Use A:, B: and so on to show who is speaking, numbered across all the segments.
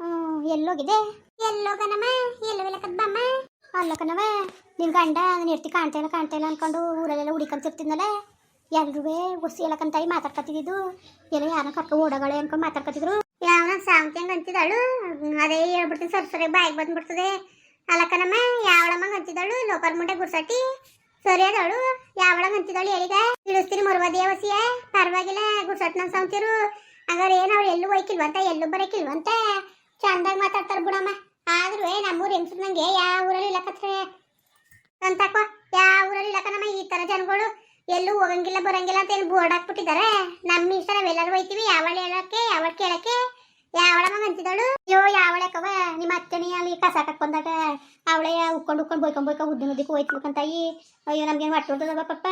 A: ಹ್ಮ್, ಎಲ್ಲೋಗಿದೆ. ಎಲ್ಲೋಗನಮ್ಮ? ಎಲ್ಲೋಗಿಲ್ಲ ಕಬ್ಬಮ್ಮ? ಅಲ್ಲ ಕಣವ ನಿನ್ ಗಂಡ ಅದನ್ನ ಇರ್ತಿ ಕಾಣ್ತಾ ಇಲ್ಲ ಕಾಣ್ತಾ ಇಲ್ಲ ಅನ್ಕೊಂಡು ಊರಲ್ಲೆಲ್ಲ ಹುಡಿಕೊಂತಿರ್ತಿದ್ನಲ್ಲ ಎಲ್ರೂ ಒಸಿ ಎಲ್ಲಕಂತಾಯಿ ಮಾತಾಡ್ಕತ್ತಿದ್ದು ಎಲ್ಲ ಯಾರೋ ಕರ್ಕ ಓಡಗಳೆ ಅನ್ಕೊಂಡು ಮಾತಾಡ್ಕತ್ತಿದ್ರು. ಯಾವನ ಹಂಗ ಅಂತಿದ್ದಾಳು. ಅದೇ ಹೇಳ್ಬಿಡ್ತೀನಿ ಸರ್ ಸರಿ ಬಾಯಿಗೆ ಬಂದ್ಬಿಡ್ತದೆ. ಅಲ್ಲಕನಮ್ಮ ಯಾವಳಮ್ಮ ಅಂತಿದ್ದಾಳು? ಲೋಕಲ್ ಮುಂಡೆ ಗುರ್ಸಟ್ಟಿ ಸರಿ ಅದಳು. ಯಾವಳಂಗ ಅಂತಿದ್ದಾಳು ಹೇಳಿಗ ಇಳಿಸ್ತೀನಿ ಮರುವದಿಯ ವಸಿಯ ಪರವಾಗಿಲ್ಲ ಗುರ್ಸಟ್ ನನ್ ಸಾವಂತಿರು ಹಂಗಾರೆ ಏನು ಅವ್ರು ಎಲ್ಲೂ ಹೋಯ್ಕಿಲ್ವಂತ ಎಲ್ಲೂ ಬರಕಿಲ್ವಂತ ಚಂದಾಗಿ ಮಾತಾಡ್ತಾರ ಬಿಡಮ್ಮ. ಆದ್ರೂ ನಮ್ಮೂರು ಹೆಂಗಸ್ರು ನಂಗೆ ಯಾವ ಊರಲ್ಲಿ ಇಲ್ಲಕತ್ರೆ ಅಂತಕೋ ಯಾವ ಊರಲ್ಲಿ ಇಲ್ಲಕನಮ್ಮ ಈ ತರ ಜನಗಳು. ಎಲ್ಲೂ ಹೋಗಂಗಿಲ್ಲ, ಬರಂಗಿಲ್ಲ ಅಂತ ಏನು ಬೋರ್ಡ್ ಹಾಕ್ಬಿಟ್ಟಿದ್ದಾರೆ ನಮ್ಮ ಇಷ್ಟ ನಾವೆಲ್ಲರೂ ಹೋಯ್ತೀವಿ, ಯಾವಳ ಹೇಳಕ್ಕೆ, ಯಾವಳ ಕೇಳಕ್ಕೆ. ಯಾವಳಮ್ಮ ಅಂತಿದ್ದಾಳು, ಅಯ್ಯೋ ಯಾವಳಕವ ನಿಮ್ಮ ಅತ್ತೆನೇ ಅಲ್ಲಿ ಕಸ ಕಟ್ಕೊಂಡಾಗ ಅವಳೆ ಉಕ್ಕೊಂಡು ಉಕ್ಕೊಂಡು ಬೈಕೊಂಡ್ ಬೈಕೊಂಡ್ ಉದ್ದಿ ಮುದ್ದಿಕ್ಕೆ ಹೋಯ್ತಿರ್ಕಂತಾಯಿ ಅಯ್ಯೋ, ನಮ್ಗೇನು ಹೊಟ್ಟೆ ಪಪ್ಪ.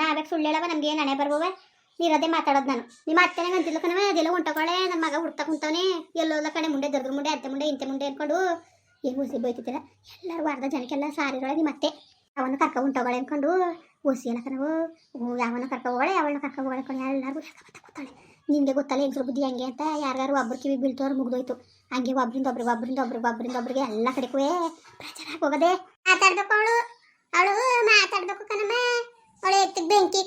A: ನಾವೇ ಸುಳ್ಳೇಳವ ನಮ್ಗೇನು ಹಣೆ ಬರ್ಬವ ನೀರದೇ ಮಾತಾಡೋದು ನಾನು. ನಿಮ್ಮ ಅತ್ತೆನಾಗ ಅಂತಿಲ್ಲ ಕಣವೇ ಅದೆಲ್ಲ ಹೊಂಟಕೊಳ್ಳೆ ನನ್ನ ಮಗ ಹುಡ್ತಾ ಕುಂತವನೆ. ಎಲ್ಲೋಲ್ಲ ಕಡೆ ಮುಂಡೆ ದರ್ದ್ರ ಮುಂಡೆ, ಅತ್ತೆ ಮುಂಡೆ, ಇಂತೆ ಮುಂಡೆ ಅನ್ಕೊಂಡು ಏನು ಉಸಿ ಬೈತಿದ್ದಿಲ್ಲ ಎಲ್ಲರೂ ಅರ್ಧ ಜನಕ್ಕೆಲ್ಲ ಸಾರಿರೊಳಗೆ ನಿಮ್ಮ ಅತ್ತೆ. ಅವನ್ನ ಕರ್ಕ ಹೊಂಟೋಗಳೆ ಅನ್ಕೊಂಡು ಓಸಿ ಎಲ್ಲ ಕಣವು ಯಾವನ ಕರ್ಕ ಹೋಗಳೆ ಯಾವನ್ನ ಕರ್ಕ ಹೋಗಳೆ ಅನ್ಕೊಂಡು ಎಲ್ಲರಿಗೂ ಕೂತಾಳೆ. ನಿನಗೆ ಗೊತ್ತಲ್ಲ ಹೆಂಗ್ಸ್ರ ಬುದ್ಧಿ ಹಂಗೆ ಅಂತ ಯಾರ್ಯಾರು ಒಬ್ರು ಕಿವಿ ಬೀಳ್ತವ್ರು ಮುಗ್ದೋಯ್ತು. ಹಂಗೆ ಒಬ್ರಿಂದ ಒಬ್ರಿಗೆ ಒಬ್ರಿಂದ ಒಬ್ರಿಗೆ ಒಬ್ರಿಂದ ಒಬ್ರಿಗೆ ಎಲ್ಲ ಕಡೆಗೂ ಪ್ರಚಾರ ಹೋಗದೆ. ಮಾತಾಡ್ಬೇಕು ಅವಳು. ಅವಳು ಮಾತಾಡ್ಬೇಕು ಕಣಮ್ಮ ಅವಳು ಎತ್ತಿಗೆ ಬೆಂಕಿ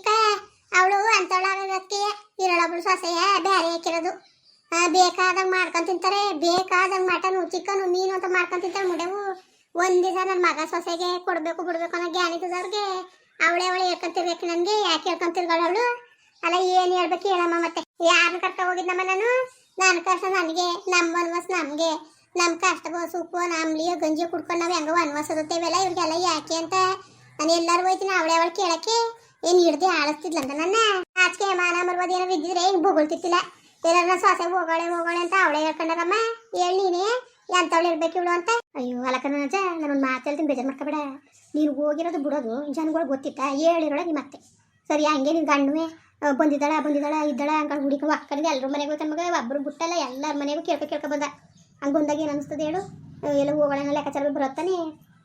A: ಅವಳು ಅಂತವಳಾಗಕ್ಕೆ ಇರಳೊಬ್ಳು ಸೊಸೆಯ ಬೇರೆ ಹಾಕಿರೋದು. ಬೇಕಾದಂಗೆ ಮಾಡ್ಕೊಂಡು ತಿಂತಾರೆ, ಬೇಕಾದಂಗೆ ಮಟನು, ಚಿಕನು, ಮೀನು ಅಂತ ಮಾಡ್ಕೊಂಡು ತಿಂತಾರೆ ಮುಡೆವು. ಒಂದು ದಿವಸ ನನ್ನ ಮಗ ಸೊಸೆಗೆ ಕೊಡಬೇಕು, ಬಿಡಬೇಕು ಅನ್ನೋ ಜ್ಞಾನಿದ್ದವ್ರಿಗೆ ಅವಳೆ ಅವಳೆ ಹೇಳ್ಕೊಂತಿರ್ಬೇಕು ನನಗೆ, ಯಾಕೆ ಹೇಳ್ಕೊಂತಿರ್ಗಳು ಅವಳು? ಅಲ್ಲ, ಏನು ಹೇಳ್ಬೇಕು ಹೇಳಮ್ಮ ಮತ್ತೆ. ಯಾರನ್ನ ಕರ್ಕ ಹೋಗಿದ್ದಮ್ಮ ನಾನು ನಾನು ಕಷ್ಟ ನನಗೆ ನಮ್ಮ ವನವಾಸ ನಮಗೆ. ನಮ್ಮ ಕಷ್ಟಗೋ ಸೂಪು ನಮ್ಲಿ ಗಂಜಿ ಕುಡ್ಕೊಂಡು ನಾವು ಹೆಂಗ ಇರುತ್ತೆ ಇವೆಲ್ಲ ಇವ್ರಿಗೆಲ್ಲ ಯಾಕೆ ಅಂತ ನಾನು ಎಲ್ಲರೂ ಹೋಯ್ತೀನಿ ಅವಳೆ ಅವಳು ಕೇಳಕ್ಕೆ. ಏನ್ ಹಿಡ್ದೆ ಆಳಿಸ್ತಿದ್ಲಂತ? ನನ್ನ ಆಚೆ ಮಾನ ಮರ್ಬೋದು ಏನೋ ಬಿದ್ದಿದ್ರೆ ಹಿಂಗ್ ಬೊಗಳ್ತಿತ್ತಿಲ್ಲ ಏನಾರ ಸೊಸೆ ಹೋಗಳೆ ಹೋಗಳೆ ಅಂತ ಅವಳೆ ಹೇಳ್ಕೊಂಡಾರಮ್ಮ. ಹೇಳಿ ನೀನೇ, ಎಂತವಳು ಇರ್ಬೇಕು ಇವಳು ಅಂತ? ಅಯ್ಯೋ ಅಲಕ ನನ್ನ ನಾನೊಂದು ಮಾತು ಹೇಳ್ತೀನಿ, ಬೇಜಾರು ಮಾಡ್ಕೊಬೇಡ. ನೀನು ಹೋಗಿರೋದು ಬಿಡೋದು, ಜನಗಳು ಗೊತ್ತಿತ್ತ? ಹೇಳಿರೋಳೆ ನಿಮ್ಮ ಮತ್ತೆ ಸರಿ ಹಂಗೆ ನಿನ್ ಗಂಡುವೆ ಬಂದಿದ್ದಾಳ ಬಂದಿದ್ದಾಳ, ಇದ್ದಾಳ ಅಂಕೊಂಡು ಹುಡುಕ ಅಕ್ಕನಿಗೆ ಎಲ್ಲರ ಮನೆಗೆ ಹೋಗ್ತಾನೆ ಮಗ ಒಬ್ಬರು ಬಿಟ್ಟಲ್ಲ, ಎಲ್ಲರ ಮನೆಗೂ ಕೇಳ್ಕೊ ಕೇಳ್ಕೊ ಬಂದ. ಹಂಗೆ ಬಂದಾಗ ಏನು ಅನಿಸ್ತದೆ ಹೇಳು? ಎಲ್ಲ ಹೋಗೋಣ ಲೆಕ್ಕಾಚಾರ ಬರುತ್ತಾನೆ.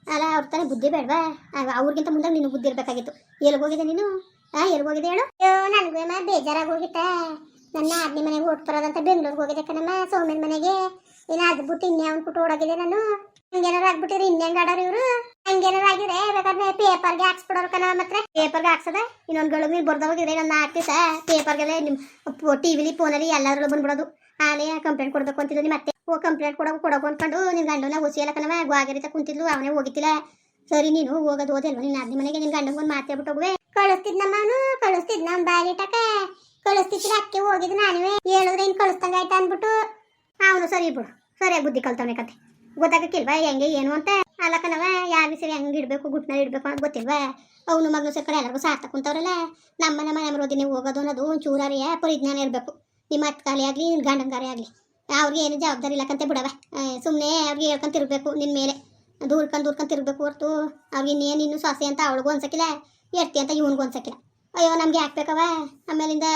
A: ಅಲ್ಲ ಅವ್ರ ತಾನೇ ಬುದ್ಧಿ ಬೇಡವಾ? ಅವ್ರಿಗಿಂತ ಮುಂದೆ ನೀನು ಬುದ್ಧಿ ಇರಬೇಕಾಗಿತ್ತು. ಎಲ್ಲಿ ಹೋಗಿದೆ ನೀನು? ಆ ಎಲ್ಲಿ ಹೋಗಿದೆ ಹೇಳು? ಅಯ್ಯೋ ನನಗೂ ಅಮ್ಮ ಬೇಜಾರಾಗಿ ಹೋಗಿತ್ತ? ನನ್ನ ಆದ್ನಿ ಮನೆಗೆ ಓಟ್ ಬರೋದಂತ ಬೆಂಗಳೂರಿಗೆ ಹೋಗಿದೆ ಕಣಮ್ಮ ಸೌಮ್ಯನ ಮನೆಗೆ. ಇನ್ನು ಅದು ಬಿಟ್ಟು ಇನ್ಯಾವನ್ ಬಿಟ್ಟು ಓಡೋಗಿದೆ ನಾನು. ಹಂಗೇನಾರು ಆಗ್ಬಿಟ್ಟಿರಿ ಇನ್ನೇನು ಆಡೋರು ಇವರು? ಹಂಗೇನಾರು ಆಗಿದ್ರೆ ಬೇಕಾದ್ರೆ ಪೇಪರ್ಗೆ ಹಾಕ್ಸ್ಬಿಡೋರು ಕಣ ಮಾತ್ರ ಪೇಪರ್ಗೆ ಹಾಕ್ಸದ? ಇನ್ನೊಂದು ಗಳು ಬರ್ದೋಗಿದ್ರೆ ನನ್ನ ದಿವಸ ಪೇಪರ್ಗೆಲ್ಲ ನಿಮ್ಮ ಟಿವಿಲಿ ಫೋನಲ್ಲಿ ಎಲ್ಲಾದ್ರೂ ಬಂದ್ಬಿಡೋದು. ಆಲೇ ಕಂಪ್ಲೇಂಟ್ ಕೊಡ್ಬೇಕು ಅಂತಿದ್ದು ಮತ್ತೆ ಓ ಕಂಪ್ಲೇಂಟ್ ಕೊಡೋ ಕೊಡೋಕು ಅಂದ್ಕೊಂಡು ನಿನ್ನ ಗಂಡನ ಹುಸಿ ಎಲ್ಲ ಕಣವ ಕುಂತಿದ್ಲು, ಅವನೇ ಹೋಗಿತ್ತಿಲ್ಲ ಸರಿ ನೀನು ಹೋಗೋದು ಓದಿಲ್ಲ ನಿನ್ನ ಆದ್ನಿ ಮನೆಗೆ ನಿನ್ನ ಗಂಡನ ಒಂದು ಮಾತಾಡ್ಬಿಟ್ಟು ಹೋಗುವೆ. ಕಳಿಸ್ತಿದ್ನಮ್ಮ ಅವನು ನಮ್ಮ ಬಾರಿ ಇಟ್ಟಕ ಕಳಿಸ್ತಿದ್ರೆ ಅಕ್ಕೆ ಹೋಗಿದ್ದು ನಾನುವೆ. ಹೇಳಿದ್ರೆ ಇನ್ನು ಕಳಿಸ್ದಂಗ ಆಯ್ತಾ ಅಂದ್ಬಿಟ್ಟು. ಅವನು ಸರಿ ಬಿಡು, ಸರಿಯಾಗಿ ಬುದ್ಧಿ ಕಲ್ತವನೆ ಕತೆ. ಗೊತ್ತಾಗಕ್ಕಿಲ್ವಾ, ಹೆಂಗೆ ಏನು ಅಂತ? ಅಲ್ಲಕನವ ಯಾರು ಸರಿ ಹೆಂಗೆ ಇಡಬೇಕು ಗುಟ್ನಲ್ಲಿ ಇಡಬೇಕು ಅಂತ ಗೊತ್ತಿಲ್ವಾ? ಅವನು ಮಗನು ಸೇರ್ಕೊಂಡು ಎಲ್ಲರಿಗೂ ಸಾರ್ಥ ಕುಂತವ್ರಲ್ಲ. ನಮ್ಮನೆ ಮನೆ ಮರೋದಿನೇ ಹೋಗೋದು ಅನ್ನೋದು ಒಂಚೂರಾರಿಯ ಚೂರಾರಿಯ ಪರಿಜ್ಞಾನ ಇರಬೇಕು. ನಿಮ್ಮ ಅತ್ಕಾಲಿ ಆಗಲಿ ನಿನ್ನ ಗಂಡಂಗಾರಿ ಆಗಲಿ. ಅವ್ರಿಗೆ ಏನು ಜವಾಬ್ದಾರಿ ಇಲ್ಲಕಂತೆ ಬಿಡವೆ ಸುಮ್ಮನೆ ಅವ್ರಿಗೆ ಹೇಳ್ಕೊಂತ ಇರಬೇಕು ನಿನ್ನ ಮೇಲೆ. ದೂರ್ಕೊಂಡು ದೂರ್ಕೊಂಡು ತಿರ್ಬೇಕು ಹೊರ್ತು. ಅವ್ರಿಗೆ ಇನ್ನೇನು ಇನ್ನೂ ಸೊಸೆ ಅಂತ ಅವಳಿಗೂ ಅನ್ಸಕ್ಕಿಲ್ಲ ಎರ್ತಿ ಅಂತ ಇವನಿಗೂ ಅನ್ಸಕ್ಕಿಲ್ಲ ಅಯ್ಯೋ, ನಮಗೆ ಹಾಕ್ಬೇಕವ ಆಮೇಲಿಂದ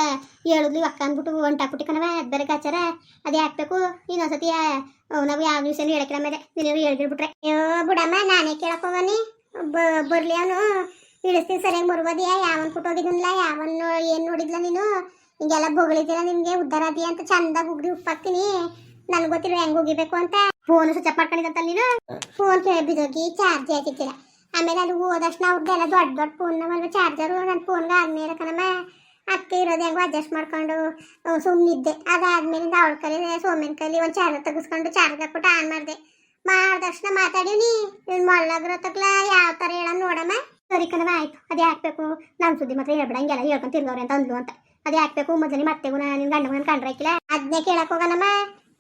A: ಹೇಳಿದ್ಲಿ ಅಕ್ಕ ಅಂದ್ಬಿಟ್ಟು ಹೊಂಟಾಕ್ಬಿಟ್ಟು ಕಣವ ಅದು ಬೇರೆ ಗಾಚಾರ. ಅದೇ ಹಾಕ್ಬೇಕು ಇನ್ನೊಂದ್ಸತಿ ನಾವು ಯಾವ ವಿಷಯನೂ ಹೇಳಕ್ಕಿಲ್ಲ ಮೇಲೆ ನೀನು ಹೇಳ್ಬಿಟ್ರೆ ಅಯ್ಯೋ, ಬಿಡಮ್ಮ, ನಾನೇ ಕೇಳಕ್ ಹೋಗನಿ ಬರ್ಲಿ ಅವನು. ಇಳಿಸ್ತೀನಿ, ಸರಿಯಾಗಿ ಬರ್ಬೋದಿಯಾ ಯಾವನ್ ಕುಟ್ಟೋಗಿದ್ನಲ್ಲ ಯಾವನ್ ಏನು ನೋಡಿದ್ಲ ನೀನು? ಹಿಂಗೆಲ್ಲ ಬೊಗಳಿದ್ದೀರ ನಿಮ್ಗೆ? ಉದ್ದಾರ ಅದಿ ಅಂತ ಚಂದಾಗಿ ಉಗ್ರಿ ಉಪ್ಪಾಕ್ತೀನಿ. ನನ್ಗೆ ಗೊತ್ತಿಲ್ಲ ಹೆಂಗ್ ಹೋಗಿಬೇಕು ಅಂತ. ಫೋನ್ ಸ್ವಿಚ್ ಆಫ್ ಮಾಡ್ಕೊಂಡಿದ್ದಂತಲ್ಲ ನೀನು? ಫೋನ್ ಬಿದೋಗಿ ಚಾರ್ಜ್ ಹಾಕಿತ್ತಿಲ್ಲ ಆಮೇಲೆ ಅಲ್ಲಿ ಹೋದಷ್ಟು ಅವ್ರದ್ದೆಲ್ಲ ದೊಡ್ಡ ದೊಡ್ಡ ಫೋನ್ ನಮ್ಮಲ್ವ ಚಾರ್ಜರು ನನ್ನ ಫೋನ್ಗೆ ಆದ್ಮೇಲೆ ಕಣಮ್ಮ. ಅತ್ತೆ ಇರೋದು ಹೆಂಗೋ ಅಡ್ಜಸ್ಟ್ ಮಾಡ್ಕೊಂಡು ಸುಮ್ಮನಿದ್ದೆ ಅದಾದ್ಮೇಲಿಂದ ಅವಳ ಕಲಿ ಸೋಮೇನ್ ಕಲಿ ಒಂದು ಚಾರ್ಜರ್ ತೆಗೆಸ್ಕೊಂಡು ಚಾರ್ಜ್ ಹಾಕ್ಬಿಟ್ಟು ಆನ್ ಮಾಡಿದೆ. ಮಾಡ್ದಕ್ಷಣ ಮಾತಾಡೀನಿ ನೀನು ಮೊಳ್ಳಗ್ರ ತಗ್ಲ ಯಾವ ಥರ ಹೇಳ ನೋಡಮ್ಮ. ಸರಿ ಕಣವ ಆಯ್ತು. ಅದೇ ಹಾಕ್ಬೇಕು. ನಮ್ಮ ಸುದ್ದಿ ಮಾತ್ರ ಹೇಳ್ಬಿಡಂಗೆಲ್ಲ ಹೇಳ್ಕೊಂಡು ತಿರ್ಗವ್ರೆ ಅಂತ ಅಂದ್ಲು ಅಂತ. ಅದೇ ಹಾಕ್ಬೇಕು ಮೊದಲೇ ಮತ್ತೆ ನಿನ್ ಗಂಡ ಮಗನ ಕಂಡ್ರೆ ಹಾಕಿಲ್ಲ ಅದನ್ನೇ ಕೇಳಕ್ ಹೋಗನಮ್ಮ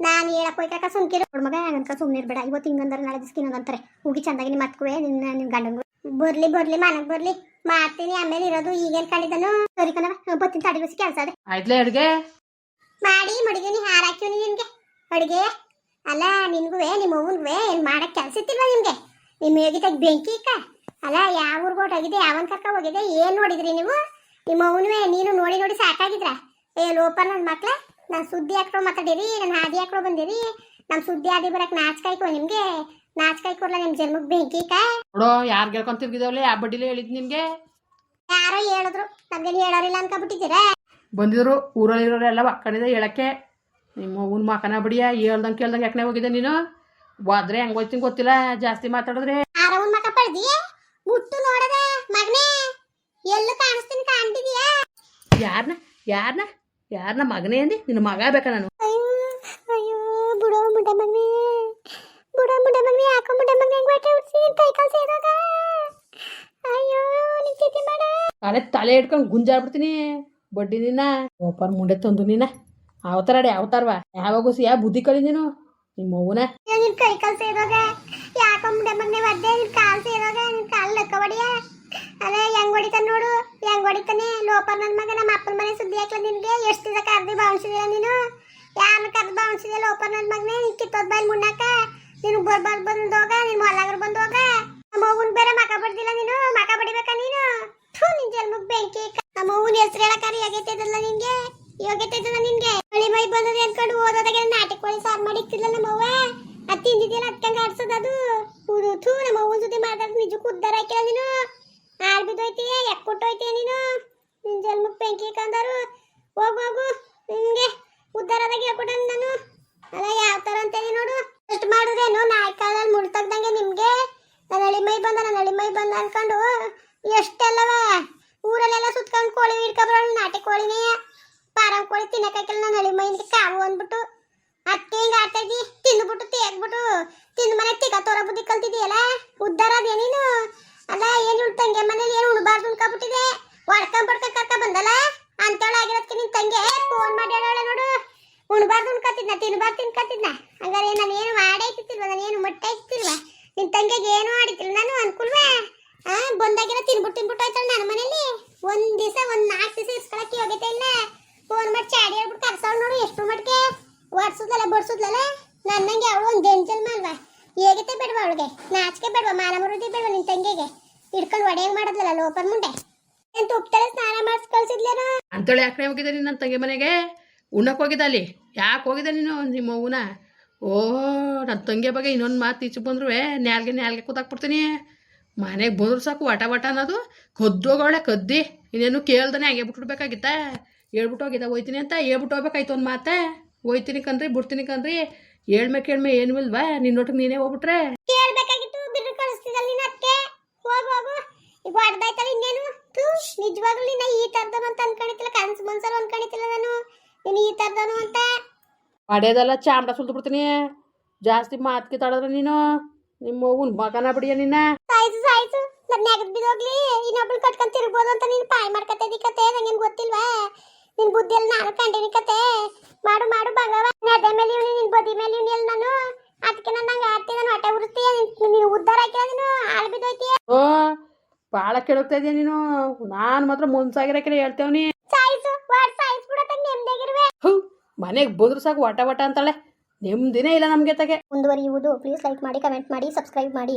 A: ನಾನು ಹೇಳಕ್ ಹೋಯ್ಕಾಕ ಸುಮ್ಕಿರು ನೋಡ್ ಮಗ ಹಂಗನ್ಕ ಸುಮ್ಮನೆ ಇರ್ಬೇಡ. ಇವತ್ತು ಹಿಂಗಂದ್ರೆ ನಾಳೆ ದಿವ್ಸ ಅಂತಾರೆ. ಹೋಗಿ ಚಂದಾಗಿ ನಿಮ್ಮ ಮತ್ಕುವೆ ನಿನ್ನ ನಿನ್ ಗಂಡಂಗು ಬರ್ಲಿ ಬರ್ಲಿ ಮನಗ್ ಬರ್ಲಿ. ಮಾಡ್ತೀನಿ ಆಮೇಲೆ ಇರೋದು. ಈಗೇನ್ ಕಂಡಿದ್ದನು? ಸರಿ ಕಣವ ಬತ್ತಿನ ತಡಿ ಬಿಸಿ ಕೆಲಸ ಅದೇ.
B: ಆಯ್ತಲೇ ಅಡುಗೆ?
A: ಮಾಡಿ ಮಡಿಗಿನಿ ಹಾರ ಹಾಕಿವ್ನಿ ನಿನ್ಗೆ. ಅಡುಗೆ? ಅಲ್ಲ ನಿನ್ಗುವೆ ನಿಮ್ಮ ಅವ್ವನ್ಗುವೆ ಏನ್ ಮಾಡಕ್ ಕೆಲ್ಸ ಇತ್ತಿಲ್ವಾ ನಿಮ್ಗೆ? ನಿಮ್ಮ ಹೇಗಿದ್ದಾಗ ಬೆಂಕಿ ಇಕ್ಕ ಅಲ್ಲ ಯಾವ ಊರ್ಗ್ ಹೊರ್ಟೋಗಿದೆ ಯಾವನ್ ಕರ್ಕ ಹೋಗಿದೆ ಏನ್ ನೋಡಿದ್ರಿ ನೀವು? ನಿಮ್ಮ ಅವನುವೆ ನೀನು ನೋಡಿ ನೋಡಿ ಸಾಕಾಗಿದ್ರ? ಏ ಲೋಪ ನನ್ನ ಮಕ್ಳ ನಾನು ಸುದ್ದಿ ಹಾಕ್ರೋ ಮಾತಾಡಿರಿ ನಾನು ಹಾದಿ ಹಾಕ್ರೋ ಬಂದಿರಿ. ನಮ್ಮ ಸುದ್ದಿ ಹಾದಿ ಬರಕ್ ನಾಚ್ಕಾಯ್ಕೋ ನಿಮ್ಗೆ. ನಾಚ್ಕಾಯ್ಕೊರ್ಲ ನಿಮ್ ಜನ್ಮಕ್ ಬೆಂಕಿ
B: ನೋಡೋ ಯಾರ್ ಗೆಳ್ಕೊಂಡ್ ತಿರ್ಗಿದವ್ಲೆ? ಯಾವ ಬಡ್ಡಿಲೇ ಹೇಳಿದ್ ನಿಮ್ಗೆ?
A: ಯಾರೋ ಹೇಳಿದ್ರು. ನಮ್ಗೇನು ಹೇಳೋರಿಲ್ಲ ಅನ್ಕೊಬಿಟ್ಟಿದ್ದೀರಾ?
B: ಬಂದಿದ್ರು ಊರಲ್ಲಿರೋರೆಲ್ಲ ಮಕ್ಕಳಿದೆ ಹೇಳಕ್ಕೆ. ನಿಮ್ಮ ಅವ್ನ ಮಕನ ಬಿಡಿಯ ಹೇಳ್ದಂಗೆ ಕೇಳ್ದಂಗೆ ಯಾಕನೇ ಹೋಗಿದೆ ನೀನು? ಹೋದ್ರೆ ಹೆಂಗ್ ಹೋಯ್ತೀನಿ ಗೊತ್ತಿಲ್ಲ ಜಾಸ್ತಿ ಮಾತಾಡಿದ್ರೆ.
A: ಆರವನ್ ಮಕ ಪಡ್ದಿ? ಮುಟ್ಟು ನೋಡದ ಮಗನೇ. ಎಲ್ಲೂ ಕಾಣಿಸ್ತೀನಿ ಕಾಣ್ತಿದ್ಯಾ?
B: ಯಾರನ್ನ ಯಾರನ್ನ ಯಾರನ್ನ ಮಗನೇ ಅಂದಿ? ನಿನ್ನ ಮಗ ಬೇಕಾ ನಾನು?
A: ಅಯ್ಯೋ ಬುಡೋ ಮುಡ್ಡೆ ಮಗನೇ. ಬುಡೋ ಮುಡ್ಡೆ ಮಗನೇ ಯಾಕೋ ಮುಡ್ಡೆ ಮಗನೇ ಹೆಂಗ್ ಹೊಟ್ಟೆ ಉಡ್ಸಿ ಕೈ ಕಾಲು ಸೇರೋಗ ಅಯ್ಯೋ ನಿನ್ ಚಿತಿ ಮಾಡ.
B: ಅರೆ ತಲೆ ಇಟ್ಕೊಂಡು ಗುಂಜಾಡ್ಬಿಡ್ತೀನಿ. ಬಡ್ಡಿ ನಿನ್ನ ಓಪರ್ ಮುಂಡೆ ತಂದು ನಿನ್ನ. ಅವತಾರ ಅಡಿ ಅವತಾರವಾ ಯಾವಾಗ ಯಾ ಬುದ್ಧಿ ಕಲಿ ನೀನು ನಿಮ್ಮ ಅವ್ವನ
A: ನಿನ್ ಕೈ ಕಾಲು ಸೇರೋಗ ಯಾಕೋ ಮುಡ್ಡೆ ಮಗನೇ ಒದ್ದೆ ನಿನ್ ಕಾಲು ಸೇರೋಗ ನಿನ್ ಕಾಲು ಲೆಕ್ಕ ಹೊಡಿಯ? ಅದೇ ಹೆಂಗ್ ಹೊಡಿತಾನೆ ನೋಡು ಹೆಂಗ್ ಹೊಡಿತಾನೆ ಲೋಪರ್ ನನ್ನ ಮಗ, ನಮ್ಮ ಅಪ್ಪನ ಮನೆ ಸುದ್ದಿ ಹಾಕ್ಲ ನಿನ್ಗೆ, ಎಷ್ಟು ದಿನ ಕರ್ದಿ ಬಾವಿಸಿದ್ಯಾ ನೀನು? ಯಾರನ್ನ ಕರ್ದು ಬಾವಿಸಿದೆ ಲೋಪರ್ ನನ್ನ ಮಗನೇ? ನೀನ್ ಕಿತ್ತೋದ್ ಬಾಯಿ ಮುನ್ನಾಕ ನೀನು ಬರ್ಬಾರ್ದು ಬಂದೋಗ, ನಿನ್ ಮೊಲಾಗರ್ ಬಂದೋಗ? ನಮ್ಮ ಅವ್ವನ್ ಬೇರೆ ಮಕ ಬಡ್ದಿಲ್ಲ ನೀನು, ಮಕ ಬಡಿಬೇಕಾ ನೀನು? ಥೂ, ನಿನ್ ಜನ್ಮಕ್ ಬೆಂಕಿ ನಮ್ಮ ಅವ್ವನ ಹೆಸರು ಹೇಳಕ್ಕಾರಿ ಯೋಗ್ಯತೆದಲ್ಲ ನಿನ್ಗೆ? ಯೋಗ್ಯತೆದಲ್ಲ ನಿನ್ಗೆ? ಮಳಿ ಮೈ ಬಂದದ ಅನ್ಕೊಂಡು ಓದೋದಾಗ ನಾಟಿ ಕೋಳಿ ಸಾರ್ ಮಾಡಿ ಇಕ್ತಿಲ್ಲ ನಮ್ಮ ಅವ್ವ? ಅದ್ ತಿಂದಿದ್ಯಲ್ಲ, ಅದ್ಕಂಗ ಆಡ್ಸೋದು ಅದು? ಥೂ, ನಮ್ಮ ಅವ್ವನ ಜೊತೆ ಮಾತಾಡ್ದು ನಿಜಕ್ಕೂ ಉದ್ದಾರ ಹಾಕಿಲ್ಲ ನೀನು? ಆಳ್ ಬಿದ್ದೋಯ್ತೀಯ? ಎಕ್ಕುಟ್ಟೋಯ್ತೀಯ ನೀನು? ಜನ್ಮಕ್ಕೆ ಬೆಂಕಿ ಕಂದರು? ಹೋಗು ಹೋಗು. ನಿಮಗೆ ಉದ್ದಾರದಾಗ ಹೇಳ್ಕೊಟ್ಟ ನಾನು. ಅಲ್ಲ, ಯಾವ ತರ ಅಂತೇಳಿ ನೋಡು. ಎಷ್ಟು ಮಾಡಿದ್ರೇನು? ನಾಯಿ ಕಾಲಲ್ಲಿ ಮುಳ್ ನಿಮ್ಗೆ? ನನ್ನ ಹಳಿ ಮೈ ಬಂದ, ನನ್ನ ಹಳಿ ಮೈ ಬಂದ ಅನ್ಕೊಂಡು ಎಷ್ಟೆಲ್ಲವ ಊರಲ್ಲೆಲ್ಲ ಸುತ್ಕೊಂಡು ಕೋಳಿ ಹಿಡ್ಕೊಬರೋಳು ನಾಟಿ ಕೋಳಿನೇ. ಪಾರಂ ಕೋಳಿ ತಿನ್ನಕ್ಕಾಗಿಲ್ಲ ನನ್ನ ಹಳಿ ಮೈಯಿಂದ ಕಾವು ಅಂದ್ಬಿಟ್ಟು. ಅತ್ತೆ ಹಿಂಗೆ ಆಡ್ತಾ ಇದ್ದಿ ತಿಂದ್ಬಿಟ್ಟು ತೇಗ್ಬಿಟ್ಟು ತಿಂದ ಮನೆ ತಿಕ್ಕ ತೋರ ಬುದ್ಧಿ ಕಲ್ತಿದೀಯಲ್ಲ ಉದ್ದಾರ ಅದೇ ನೀನು ಅಲ್ಲ ಏನ್ ಇವಳು ತಂಗಿ ಮನೇಲಿ ಏನು ಉಣ್ಬಾರ್ದು ಅನ್ಕೊಬಿಟ್ಟಿದೆ ಹೊಡ್ಕೊಂಡ್ ಬಡ್ಕ ಕರ್ಕ ಬಂದಲ್ಲ ಅಂತೇಳ ಆಗಿರೋದಕ್ಕೆ ನಿನ್ ತಂಗಿ ಫೋನ್ ಮಾಡಿ ಹೇಳೋಳೆ ನೋಡು ಉಣ್ಬಾರ್ದು ಉಣ್ಕತಿದ್ನ ತಿನ್ಬಾರ್ದು ತಿನ್ಕತಿದ್ನ ಹಂಗಾರೆ ನಾನು ಏನು ಇತ್ತಿಲ್ವ ನಾನು ಏನು ಮೊಟ್ಟೆ ಇತ್ತಿಲ್ವ ನಿನ್ ತಂಗಿಗೆ ಏನು ಆಡಿತಿಲ್ಲ ನಾನು ಅನ್ಕುಲ್ವಾ ಆ ಬಂದಾಗಿನ ತಿನ್ಬಿಟ್ಟು ತಿನ್ಬಿಟ್ಟು ಆಯ್ತಲ್ಲ ನನ್ನ ಮನೇಲಿ. ಒಂದ್ ದಿವಸ, ಒಂದ್ ನಾಲ್ಕು ದಿವಸ ಇಸ್ಕೊಳಕ್ಕೆ ಯೋಗ್ಯತೆ ಇಲ್ಲ. ಫೋನ್ ಮಾಡಿ ಚಾಡಿ ಹೇಳ್ಬಿಟ್ಟು ಕರ್ಸವ್ ನೋಡು, ಎಷ್ಟು ಮಟ್ಕೆ ಒಡ್ಸುದಲ್ಲ ಬಡ್ಸುದ್ಲಲ್ಲ. ನನ್ನಂಗೆ ಅವಳು ಒಂದು ಜಂಜಲ್ ಅಲ್ವಾ ಹೇಗಿತ್ತೆ ಬೇಡವಾ ಅವಳಿಗೆ? ನಾಚಿಕೆ ಬೇಡವಾ? ಮಾನ ಮರುದಿ ಬೇಡವಾ ನಿನ್ ತಂಗಿಗೆ? ಹಿಡ್ಕೊಂಡು ಒಡೆಯಂಗ್ ಮಾಡಿದ್ಲಲ್ಲ ಲೋಪರ್ ಮುಂಡೆ. ನಾನು ತುಪ್ಪದಲ್ಲಿ ಸ್ನಾನ ಮಾಡಿಸ್ ಕಳ್ಸಿದ್ಲೇನ?
B: ಅಂತೇಳಿ ಯಾಕೆ ಹೋಗಿದ್ದೆ ನೀನು ನನ್ನ ತಂಗಿ ಮನೆಗೆ? ಉಣ್ಣಕ್ಕೆ ಹೋಗಿದ್ದ ಅಲ್ಲಿ? ಯಾಕೆ ಹೋಗಿದ್ದೆ ನೀನು ನಿಮ್ಮ ಅವ್ವನ? ಓ ನನ್ನ ತಂಗಿ ಬಗ್ಗೆ ಇನ್ನೊಂದು ಮಾತು ಈಚೆ ಬಂದ್ರು ನ್ಯಾಲ್ಗೆ ನ್ಯಾಲ್ಗೆ ಕೂತಾಕ್ಬಿಡ್ತೀನಿ ಮನೆಗೆ ಬಂದ್ರು ಸಾಕು ವಟ ವಟ ಅನ್ನೋದು. ಕದ್ದೋಗವಳೆ ಕದ್ದಿ. ಇನ್ನೇನು ಕೇಳ್ದಾನೆ ಹಂಗೆ ಬಿಟ್ಬಿಡ್ಬೇಕಾಗಿತ್ತ? ಹೇಳ್ಬಿಟ್ಟು ಹೋಗಿದ್ದ, ಹೋಯ್ತೀನಿ ಅಂತ? ಹೇಳ್ಬಿಟ್ಟು ಹೋಗ್ಬೇಕಾಯ್ತು ಒಂದು ಮಾತೆ. ಹೋಯ್ತೀನಿ ಕಣ್ರಿ, ಬಿಡ್ತೀನಿ ಕಣ್ರಿ. ಹೇಳ್ಮೆ ಕೇಳ್ಮೆ ಏನು ಇಲ್ವಾ?
A: ನಿನ್ನ ಒಟ್ಟಿಗೆ ನೀನೇ ಹೋಗ್ಬಿಟ್ರೆ. ನಿನ್ನ ಇನ್ನೇನು? ನಿಜವಾಗ್ಲೂ ನಿನ್ನ ಈ ತರದನು ಅಂತ ಅನ್ಕೊಂಡಿತ್ತಿಲ್ಲ ಕನ್ಸು ಮನ್ಸಲ್ಲಿ ನಾನು. ನೀನು ಈ ತರದನು ಅಂತ.
B: ಪಡೆಯೋದೆಲ್ಲ ಚಾಮಡ ಸುಲ್ದು ಬಿಡ್ತೀನಿ. ಜಾಸ್ತಿ ಮಾತ್ಗೆ ತಡದ್ರ ನೀನು? ನಿಮ್ಮ ಅವ್ವನ ಮಗನ ಬಿಡಿಯ ನಿನ್ನ?
A: ಸಾಯ್ಸು ಸಾಯ್ಸು ನನ್ನ ನೆಗದ್ ಇನ್ನ ಇನ್ನೊಬ್ಳು ಕಟ್ಕೊಂಡ್ ತಿರ್ಬೋದು ಅಂತ ನೀನು ಪಾಯ್ ಮಾಡ್ಕತ್ತೆ ಕತೆ. ನಂಗೇನ್ ಗೊತ್ತಿಲ್ವಾ? ನಿನ್ ಬುದ್ಧಿಯಲ್ಲಿ ನಾನು ಕಂಡಿನಿ ಕತೆ. ಮಾಡು ಮಾಡು ಬಂಗವ. ನಡೆ ಮೇಲೆ ಇವ್ನಿ ನಿನ್ ಬದಿ ಮೇಲೆ ಇವ್ನಿ ಎಲ್ಲ ನಾನು. ಅದಕ್ಕೆ ನಾನು ನಂಗೆ ಆಡ್ತಿ ನಾನು ಹೊಟ್ಟೆ ಉರಿಸ್ತೀಯ? ನೀನು ಉದ್ದಾರ ಹಾಕಿಲ್ಲ ನೀನು? ಹಾಳು ಬಿದ್ದೋಯ್ತೀಯ?
B: ಓ ಭಾಳ ಇದೆಯಾ ನೀನು. ನಾನು ಮಾತ್ರ ಮುನ್ಸಾಗಿರಕ್ಕೆ ಹೇಳ್ತೇವನಿ
A: ಸಾಯ್ಸು ವಾಡ್ ಸಾಯ್ಸ್ ಬಿಡತ್ತಂಗೆ ನೆಮ್ಮದಿಗಿರುವೆ
B: ಹೌ ಮನೆಗೆ ಬಂದ್ರು ಸಾಕು ವಟ ವಟ ಅಂತಾಳೆ. ನೆಮ್ಮದಿನೇ ಇಲ್ಲ ನಮಗೆ ತಗೆ.
A: ಮುಂದುವರಿಯುವುದು. ಪ್ಲೀಸ್ ಲೈಕ್ ಮಾಡಿ ಕಮೆಂಟ್ ಮಾಡಿ ಸಬ್ಸ್ಕ್ರೈಬ್ ಮಾಡಿ.